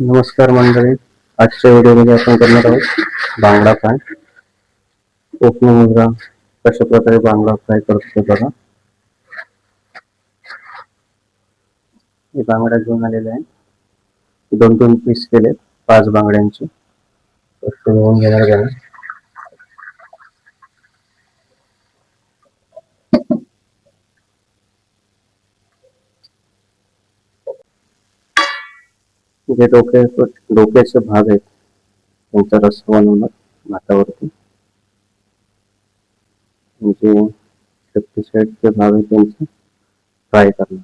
नमस्कार मंडळी आजच्या व्हिडिओमध्ये आपण करणार आहोत बांगडा फ्राय कोकणी मुजरा कशा प्रकारे बांगडा फ्राय करतो बघा हे बांगडा घेऊन आलेले आहे दोन दोन पीस केले पाच बांगड्यांचे घेऊन घेणार त्याला जे डोके डोक्याचे भाग आहेत त्यांचा रस बनवणार भातावरती म्हणजे पेस्टिसाइडचे भाग आहेत त्यांचे फ्राय करणार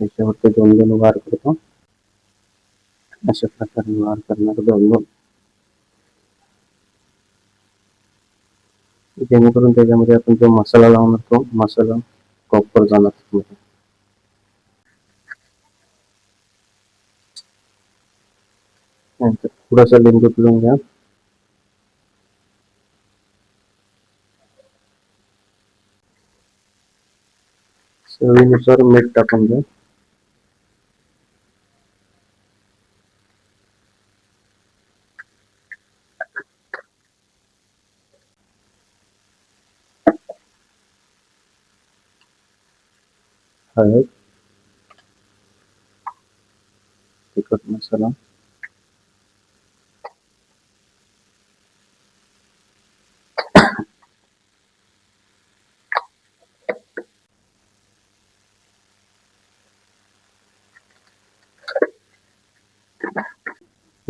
त्याच्यावरती दोन दोन वार करतो अशा प्रकारे वार करणार दोन दोन जेणेकरून त्याच्यामध्ये आपण जो मसाला लावणार तो मसाला ऊपर जाना था मुझे हाँ, तो थोड़ा सा लिंक रुक लूंगे आप सर मीठ टाकून घ्या हळद तिखट तो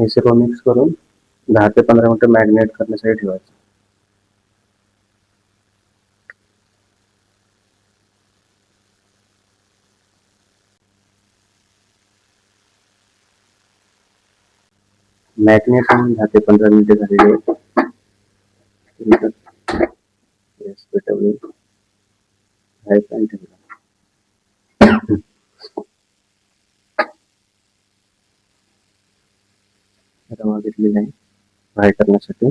सर्व मिक्स करून दहा ते पंधरा मिनिटं मॅरिनेट करण्यासाठी ठेवायचं मॅग्नेट होऊन दहा ते पंधरा मिनिटे झालेली आहेत आता मागितलेलं आहे फ्राय करण्यासाठी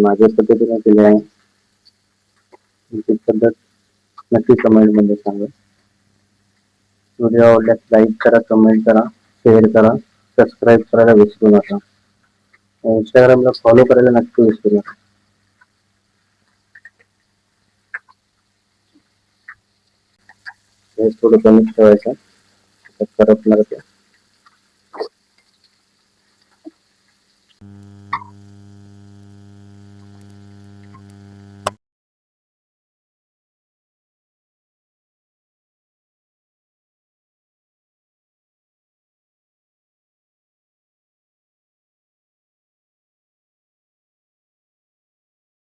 माझे पद्धतीने केले आहे पद्धत नक्की सांगा व्हिडिओ आवडल्यास लाईक करा कमेंट करा शेअर करा सबस्क्राईब करायला विसरू नका इंस्टाग्रामला फॉलो करायला नक्की विसरू नका थोडं कमी ठेवायचं